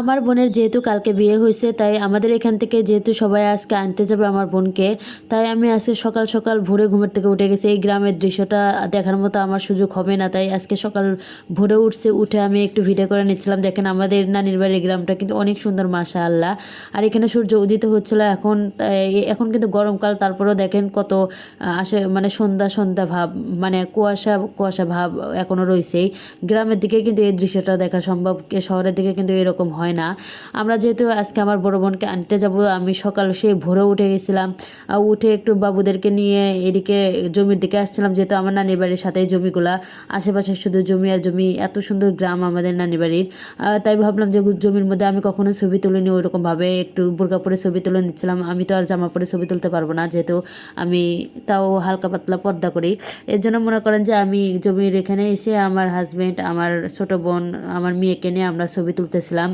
আমার বোনের যেহেতু কালকে বিয়ে হয়েছে, তাই আমাদের এখান থেকে যেহেতু সবাই আজকে আনতে যাবে আমার বোনকে, তাই আমি আজকে সকাল সকাল ভোরে ঘুমের থেকে উঠে গেছি। এই গ্রামের দৃশ্যটা দেখার মতো আমার সুযোগ হবে না, তাই আজকে সকাল ভোরে উঠছে, উঠে আমি একটু ভিডিও করে নিচ্ছিলাম। দেখেন আমাদের নানির বাড়ির গ্রামটা কিন্তু অনেক সুন্দর মাসা আল্লাহ আর এখানে সূর্য উদিত হচ্ছিল এখন এখন কিন্তু গরমকাল, তারপরেও দেখেন কত আসে মানে সন্ধ্যা সন্ধ্যা ভাব মানে কুয়াশা কুয়াশা ভাব এখনও রয়েছেই। গ্রামের দিকে কিন্তু এই দৃশ্যটা দেখা সম্ভব শহরের দিকে কিন্তু এরকম হয় না। আমরা যেহেতু আজকে আমার বড় বোনকে আনতে যাব, আমি সকাল সে ভোরে উঠে গেছিলাম। উঠে একটু বাবুদেরকে নিয়ে এদিকে জমির দিকে আসছিলাম, যেহেতু আমার নানির বাড়ির সাথে জমিগুলা, আশেপাশে শুধু জমি আর জমি, এত সুন্দর গ্রাম আমাদের নানির বাড়ির। তাই ভাবলাম যে জমির মধ্যে আমি কখনো ছবি তুলিনি ওইরকমভাবে একটু বোরকা পরে ছবি তুলে নিচ্ছিলাম। আমি তো আর জামা পরে ছবি তুলতে পারব না, যেহেতু আমি তাও হালকা পাতলা পর্দা করি। এর জন্য মনে করেন যে আমি জমির এখানে এসে আমার হাজবেন্ড আমার ছোট বোন, আমার মেয়েকে নিয়ে আমরা ছবি তুলতেছিলাম।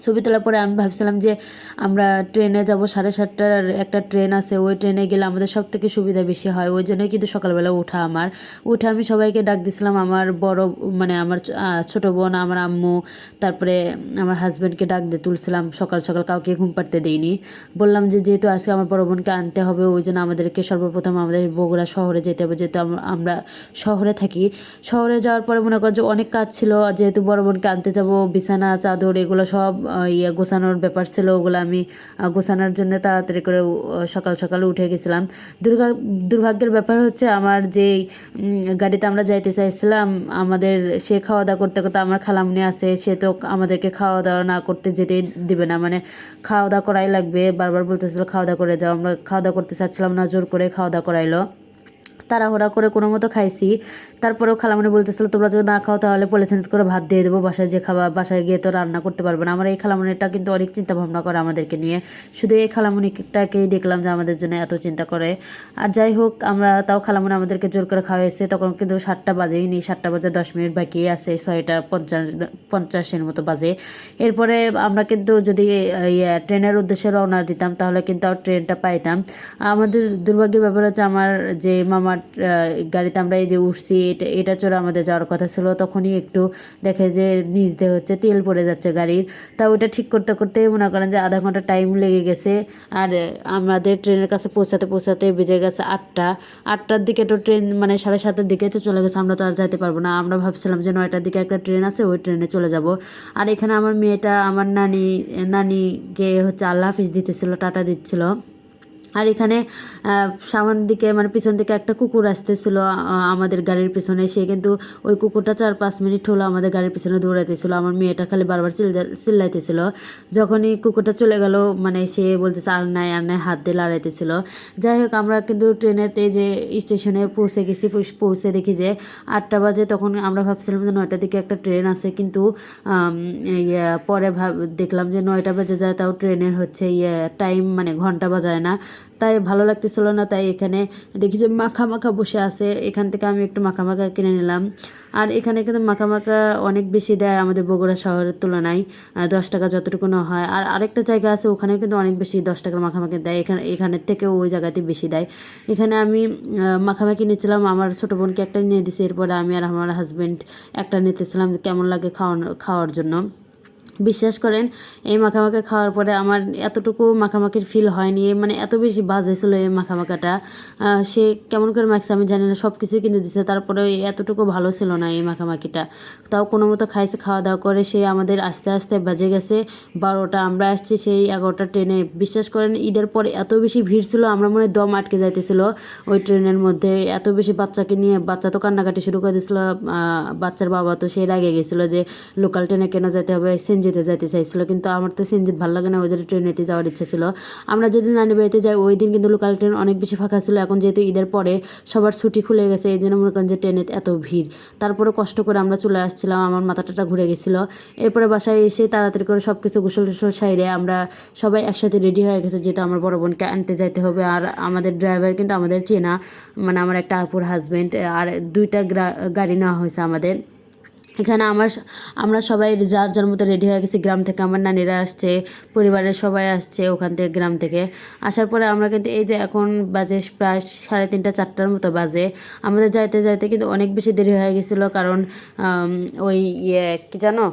ছবি তোলার পরে আমি ভাবছিলাম যে আমরা ট্রেনে যাব সাড়ে সাতটার একটা ট্রেন আছে, ওই ট্রেনে গেলে আমাদের সব থেকে সুবিধা বেশি হয়। ওই জন্যই কিন্তু সকালবেলা উঠা আমার। উঠে আমি সবাইকে ডাক দিছিলাম, আমার বড় মানে আমার ছোট বোন, আমার আম্মু, তারপরে আমার হাজব্যান্ডকে ডাক দিয়ে তুলছিলাম, সকাল সকাল কাউকে ঘুম পাড়তে দিইনি। বললাম যে যেহেতু আজকে আমার বড় বোনকে আনতে হবে, ওই জন্য আমাদেরকে সর্বপ্রথম আমাদের বগুড়া শহরে যেতে হবে, যেহেতু আম- আমরা শহরে থাকি। শহরে যাওয়ার পরে মনে কর যে অনেক কাজ ছিল, যেহেতু বড় বোনকে আনতে যাব, বিছানা, চাদর, এগুলো সব ইয়ে গোছানোর ব্যাপার ছিল, ওগুলো আমি গোছানোর জন্য তাড়াতাড়ি করে সকাল সকালে উঠে গেছিলাম। দুর্গা দুর্ভাগ্যের ব্যাপার হচ্ছে আমার যে গাড়িতে আমরা যাইতে চাইছিলাম, আমাদের সে খাওয়া দাওয়া করতে করতে আমার খালামনি আছে, সে তো আমাদেরকে খাওয়া দাওয়া না করতে যেতে দিবে না। মানে খাওয়া দাওয়া করাই লাগবে, বারবার বলতেছিল খাওয়া দাওয়া করে যাও, আমরা খাওয়া দাওয়া করতে চাচ্ছিলাম না, জোর করে খাওয়া দাওয়া করাইলো। তাড়াহুড়া করে কোনো মতো খাইছি। তারপরেও খালামণি বলতেছিল, তোমরা যদি না খাও তাহলে পলিথিন করে ভাত দিয়ে দেবো, বাসায় যে খাবার বাসায় গিয়ে তো রান্না করতে পারবে না। আমার এই খালামণিটা কিন্তু অনেক চিন্তা ভাবনা করে আমাদেরকে নিয়ে। শুধু এই খালামণিটাকেই দেখলাম যে আমাদের জন্য এত চিন্তা করে। আর যাই হোক, আমরা তাও খালামণি আমাদেরকে জোর করে খাওয়াইছে। তখন কিন্তু সাতটা বাজেই নি, সাতটা বাজে দশ মিনিট বাকি আছে, ছয়টা পঞ্চাশ, পঞ্চাশের মতো বাজে। এরপরে আমরা কিন্তু যদি ইয়ে ট্রেনের উদ্দেশ্যে রওনা দিতাম, তাহলে কিন্তু আর ট্রেনটা পাইতাম। আমাদের দুর্ভাগ্যের ব্যাপার হচ্ছে, আমার যে মামার গাড়িতে আমরা এই যে উঠছি, এটা এটা চড়ে আমাদের যাওয়ার কথা ছিল, তখনই একটু দেখে যে নিচ দিয়ে হচ্ছে তেল পড়ে যাচ্ছে গাড়ির। তা ওইটা ঠিক করতে করতে মনে করেন যে আধা ঘণ্টা টাইম লেগে গেছে। আর আমাদের ট্রেনের কাছে পৌঁছাতে পৌঁছাতে বেজে গেছে আটটা। আটটার দিকে তো ট্রেন মানে সাড়ে সাতটার দিকে তো চলে গেছে, আমরা তো আর যাইতে পারব না। আমরা ভাবছিলাম যে নয়টার দিকে একটা ট্রেন আছে, ওই ট্রেনে চলে যাব। আর এখানে আমার মেয়েটা, আমার নানি, নানিকে হচ্ছে আল্লাহ হাফিজ দিতেছিল, টাটা দিচ্ছিল। আর এখানে সামন দিকে মানে পিছন দিকে একটা কুকুর আসতেছিল আমাদের গাড়ির পিছনে। সে কিন্তু ওই কুকুরটা চার পাঁচ মিনিট হলো আমাদের গাড়ির পিছনে দৌড়াইতেছিল। আমার মেয়েটা খালি বারবার চিল্লা, চিল্লাইতেছিল। যখনই কুকুরটা চলে গেল মানে সে বলতেছে, আর নাই আর নাই, হাত দিয়ে লড়াইতেছিল। যাই হোক, আমরা কিন্তু ট্রেনেতে যে স্টেশনে পৌঁছে গেছি, পৌঁছে দেখি যে আটটা বাজে, তখন আমরা ভাবছিলাম যে নয়টার দিকে একটা ট্রেন আছে। কিন্তু পরে ভাব, দেখলাম যে নয়টা বাজে যায়, তাও ট্রেনের হচ্ছে ইয়ে টাইম মানে ঘণ্টা বাজায় না। তাই ভালো লাগতেছিল না, তাই এখানে দেখি যে মাখা মাখা বসে আছে। এখান থেকে আমি একটু মাখা মাখা কিনে নিলাম। আর এখানে কিন্তু মাখা মাখা অনেক বেশি দেয় আমাদের বগুড়া শহরের তুলনায় দশ টাকা যতটুকু হয়। আর আরেকটা জায়গা আছে ওখানে কিন্তু অনেক বেশি দশ টাকার মাখামাখি দেয়। এখানে এখানের থেকেও ওই জায়গাতে বেশি দেয়। এখানে আমি মাখামাখি নিয়েছিলাম আমার ছোটো বোনকে একটা নিয়ে দিছি। এরপরে আমি আর আমার হাজব্যান্ড একটা নিতেছিলাম, কেমন লাগে খাওয়ানো, খাওয়ার জন্য। বিশ্বাস করেন, এই মাখামাখা খাওয়ার পরে আমার এতটুকু মাখামাখির ফিল হয়নি মানে এত বেশি বাজে ছিল এই মাখামাখাটা। সে কেমন করে মাখছে আমি জানি না সব কিছুই কিনে দিছে, তারপরে এতটুকু ভালো ছিল না এই মাখামাখিটা। তাও কোনো মতো খাইছে, খাওয়া দাওয়া করে সে আমাদের আস্তে আস্তে বাজে গেছে, বারোটা, আমরা আসছি সেই এগারোটা ট্রেনে বিশ্বাস করেন, ঈদের পরে এত বেশি ভিড় ছিল, আমরা মনে দম আটকে যাইতেছিল ওই ট্রেনের মধ্যে। এত বেশি বাচ্চাকে নিয়ে, বাচ্চা তো কান্নাকাটি শুরু করে দিয়েছিল বাচ্চার বাবা তো সে রাগে গেছিল যে লোকাল ট্রেনে কেনা যেতে হবে সেনজিতে যেতে যাইতে চাইছিল, কিন্তু আমার তো সেনজিত ভালো লাগে না, ওই জন্য ট্রেনেতে যাওয়ার ইচ্ছে ছিল। আমরা যেদিন নানি বাড়িতে যাই, ওই দিন কিন্তু লোকাল ট্রেন অনেক বেশি ফাঁকা ছিল। এখন যেহেতু ঈদের পরে সবার ছুটি খুলে গেছে, এই জন্য মনে করেন যে ট্রেনে এত ভিড়। তারপরে কষ্ট করে আমরা চলে আসছিলাম, আমার মাথাটা ঘুরে গেছিল। এরপরে বাসায় এসে তাড়াতাড়ি করে সব কিছু গোসল টোসল সাইরে আমরা সবাই একসাথে রেডি হয়ে গেছে, যেহেতু আমার বড় বোনকে আনতে যাইতে হবে, আর আমাদের ড্রাইভার কিন্তু আমাদের চেনা মানে আমার একটা আপুর হাজব্যান্ড আর দুইটা গাড়ি নেওয়া হয়েছে আমাদের। এখানে আমার আমরা সবাই যার যার মতো রেডি হয়ে গেছি, গ্রাম থেকে আমার নানিরা আসছে, পরিবারের সবাই আসছে ওখান থেকে, গ্রাম থেকে। আসার পরে আমরা কিন্তু এই যে এখন বাজে প্রায় সাড়ে তিনটা, চারটার মতো বাজে। আমাদের যাইতে যাইতে কিন্তু অনেক বেশি দেরি হয়ে গেছিল কারণ ওই ইয়ে কী জানো?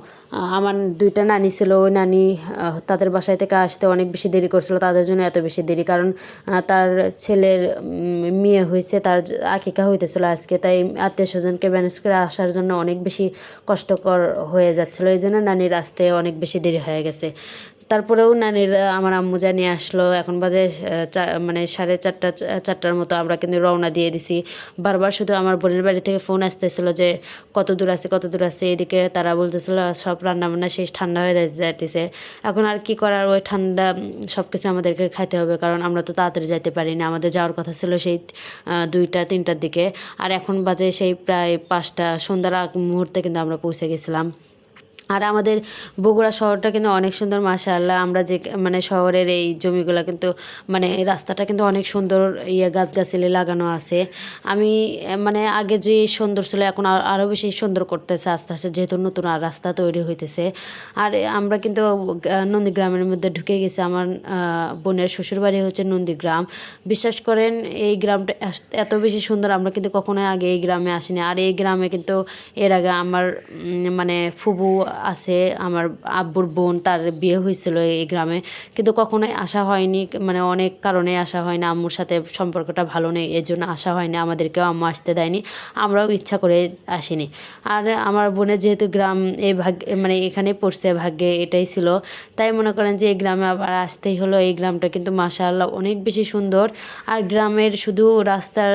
আমার দুইটা নানি ছিল, ওই নানি তাদের বাসায় থেকে আসতে অনেক বেশি দেরি করছিল, তাদের জন্য এত বেশি দেরি। কারণ তার ছেলের মেয়ে হয়েছে তার আকিকা হইতেছিল আজকে, তাই আত্মীয় স্বজনকে ম্যানেজ করে আসার জন্য অনেক বেশি কষ্টকর হয়ে যাচ্ছিল। এই জন্য নানির আসতে অনেক বেশি দেরি হয়ে গেছে। তারপরেও নানির আমার আম্মু জানিয়ে আসলো, এখন বাজে মানে সাড়ে চারটা চারটার মতো, আমরা কিন্তু রওনা দিয়ে দিছি। বারবার শুধু আমার বোনের বাড়ি থেকে ফোন আসতেছিল যে, কত দূর আছে, কত দূর আছে? এদিকে তারা বলতেছিল, সব রান্না বান্না শেষ, ঠান্ডা হয়ে যাইতেছে। এখন আর কি করার, ওই ঠান্ডা সব কিছু আমাদেরকে খাইতে হবে, কারণ আমরা তো তাড়াতাড়ি যাইতে পারি না। আমাদের যাওয়ার কথা ছিল সেই দুইটা, তিনটার দিকে। আর এখন বাজে সেই প্রায় পাঁচটা, সন্ধ্যার আগ মুহূর্তে কিন্তু আমরা পৌঁছে গেছিলাম। আর আমাদের বগুড়া শহরটা কিন্তু অনেক সুন্দর, মাশাআল্লাহ। আমরা যে মানে শহরের এই জমিগুলো কিন্তু মানে রাস্তাটা কিন্তু অনেক সুন্দর ইয়ে গাছগাছালি লাগানো আছে। আমি মানে আগে যে সুন্দর ছিল, এখন আর- আরও বেশি সুন্দর করতেছে আস্তে আস্তে, যেহেতু নতুন আর রাস্তা তৈরি হইতেছে। আর আমরা কিন্তু নন্দীগ্রামের মধ্যে ঢুকে গেছি। আমার বোনের শ্বশুরবাড়ি হচ্ছে নন্দীগ্রাম। বিশ্বাস করেন, এই গ্রামটা এত বেশি সুন্দর, আমরা কিন্তু কখনোই আগে এই গ্রামে আসিনি। আর এই গ্রামে কিন্তু, এর আগে আমার মানে ফুবু আছে আমার আব্বুর বোন, তার বিয়ে হয়েছিল এই গ্রামে। কিন্তু কখনোই আসা হয়নি মানে অনেক কারণে আসা হয় না আম্মুর সাথে সম্পর্কটা ভালো নেই এর জন্য আসা হয়নি। আমাদেরকেও আম্মু আসতে দেয়নি, আমরাও ইচ্ছা করে আসিনি। আর আমার বোনের যেহেতু গ্রাম এই ভাগ্যে মানে এখানে পড়ছে ভাগ্যে, এটাই ছিল। তাই মনে করেন যে, এই গ্রামে আবার আসতেই হলো এই গ্রামটা। কিন্তু মাশাআল্লাহ অনেক বেশি সুন্দর। আর গ্রামের শুধু রাস্তার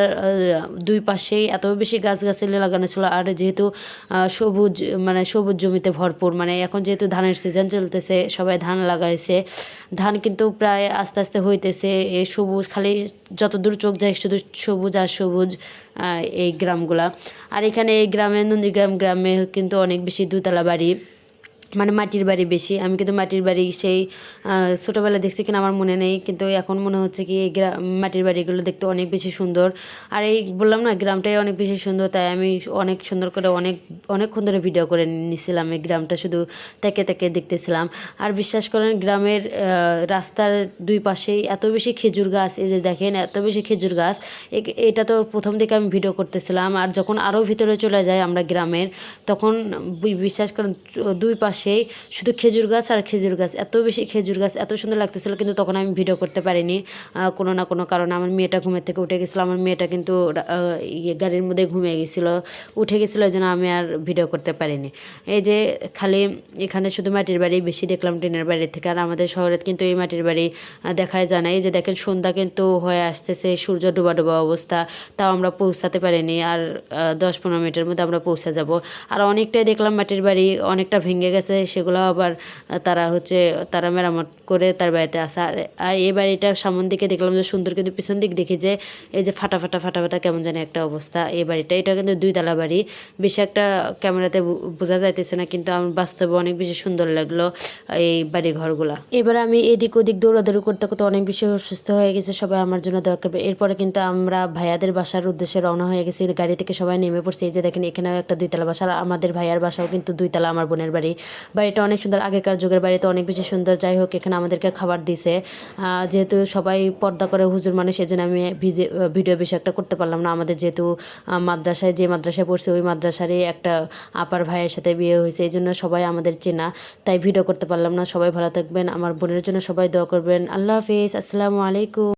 দুই পাশেই এত বেশি গাছগাছালি লাগানো ছিল। আর যেহেতু সবুজ মানে সবুজ জমিতে ভরপুর। মানে এখন যেহেতু ধানের সিজন চলতেছে, সবাই ধান লাগাইছে। ধান কিন্তু প্রায় আস্তে আস্তে হইতেছে এই সবুজ, খালি যতদূর চোখ যায় শুধু সবুজ আর সবুজ এই গ্রামগুলা। আর এখানে এই গ্রামে নন্দীগ্রাম গ্রামে কিন্তু অনেক বেশি দুতলা বাড়ি। মানে মাটির বাড়ি বেশি। আমি কিন্তু মাটির বাড়ি সেই আহ, ছোটোবেলায় দেখছি কিনা আমার মনে নেই কিন্তু এখন মনে হচ্ছে কি এই গ্রাম মাটির বাড়িগুলো দেখতে অনেক বেশি সুন্দর। আর এই বললাম না গ্রামটাই অনেক বেশি সুন্দর তাই আমি অনেক সুন্দর করে অনেক অনেকক্ষণ ধরে ভিডিও করে নিছিলাম এই গ্রামটা শুধু তেকে তেকে দেখতেছিলাম। আর বিশ্বাস করেন গ্রামের রাস্তার দুই পাশেই এত বেশি খেজুর গাছ এই যে দেখেন এত বেশি খেজুর গাছ এটা তো প্রথম দিকে আমি ভিডিও করতেছিলাম। আর যখন আরও ভিতরে চলে যাই আমরা গ্রামের তখন বিশ্বাস করেন দুই দুই পাশেই শুধু খেজুর গাছ আর খেজুর গাছ। এত বেশি খেজুর গাছ, এত সুন্দর লাগতেছিল কিন্তু তখন আমি ভিডিও করতে পারিনি। কোনো না কোনো কারণে আমার মেয়েটা ঘুমের থেকে উঠে গেছিল। আমার মেয়েটা কিন্তু ইয়ে গাড়ির মধ্যে ঘুমিয়ে গেছিল। উঠে গেছিল যেন আমি আর ভিডিও করতে পারিনি। এই যে খালি এখানে শুধু মাটির বাড়ি বেশি দেখলাম টিনের বাড়ির থেকে। আর আমাদের শহরে কিন্তু এই মাটির বাড়ি দেখাই যায় না। এই যে দেখেন সন্ধ্যা কিন্তু হয়ে আসতেছে, সূর্য ডুবা ডুবা অবস্থা। তাও আমরা পৌঁছাতে পারিনি আর দশ পনেরো মিনিটের মধ্যে আমরা পৌঁছে যাব। আর অনেকটাই দেখলাম মাটির বাড়ি, অনেকটা ভেঙে গেছে সেগুলো আবার তারা হচ্ছে, তারা মেরামত করে তার বাড়িতে আসে। আর এই বাড়িটা সামন দিকে দেখলাম যে সুন্দর কিন্তু পিছন দিক দেখি যে, এই যে ফাটা ফাটা ফাটা ফাটা কেমন জানি একটা অবস্থা এই বাড়িটা। এটা কিন্তু দুই তলা বাড়ি। বেশি একটা ক্যামেরাতে বোঝা যাইতেছে না, কিন্তু আমার বাস্তবে অনেক বেশি সুন্দর লাগল এই বাড়ি ঘরগুলা এবার আমি এদিক ওদিক দৌড়াদৌড়ি করতে করতে অনেক বেশি অসুস্থ হয়ে গেছে, সবাই আমার জন্য দরকার এরপরে কিন্তু আমরা ভাইয়াদের বাসার উদ্দেশ্যে রওনা হয়ে গেছি, গাড়ি থেকে সবাই নেমে পড়ছে। এই যে দেখেন, এখানেও একটা দুই দুইতলা বাসা আমাদের ভাইয়ার বাসাও কিন্তু দুই দুইতলা, আমার বোনের বাড়ি। বাড়িটা অনেক সুন্দর। আগেকার যুগের বাড়িতে অনেক বেশি সুন্দর। যাই হোক, এখানে আমাদেরকে খাবার দিছে। যেহেতু সবাই পর্দা করে হুজুর মানে সেজন্য আমি ভিডিও বেশি একটা করতে পারলাম না। আমাদের যেহেতু মাদ্রাসায়, যে মাদ্রাসায় পড়ছে, ওই মাদ্রাসারই একটা আপার ভাইয়ের সাথে বিয়ে হয়েছে। এই জন্য সবাই আমাদের চেনা, তাই ভিডিও করতে পারলাম না। সবাই ভালো থাকবেন। আমার বোনের জন্য সবাই দোয়া করবেন। আল্লাহ হাফিজ। আসসালামু আলাইকুম।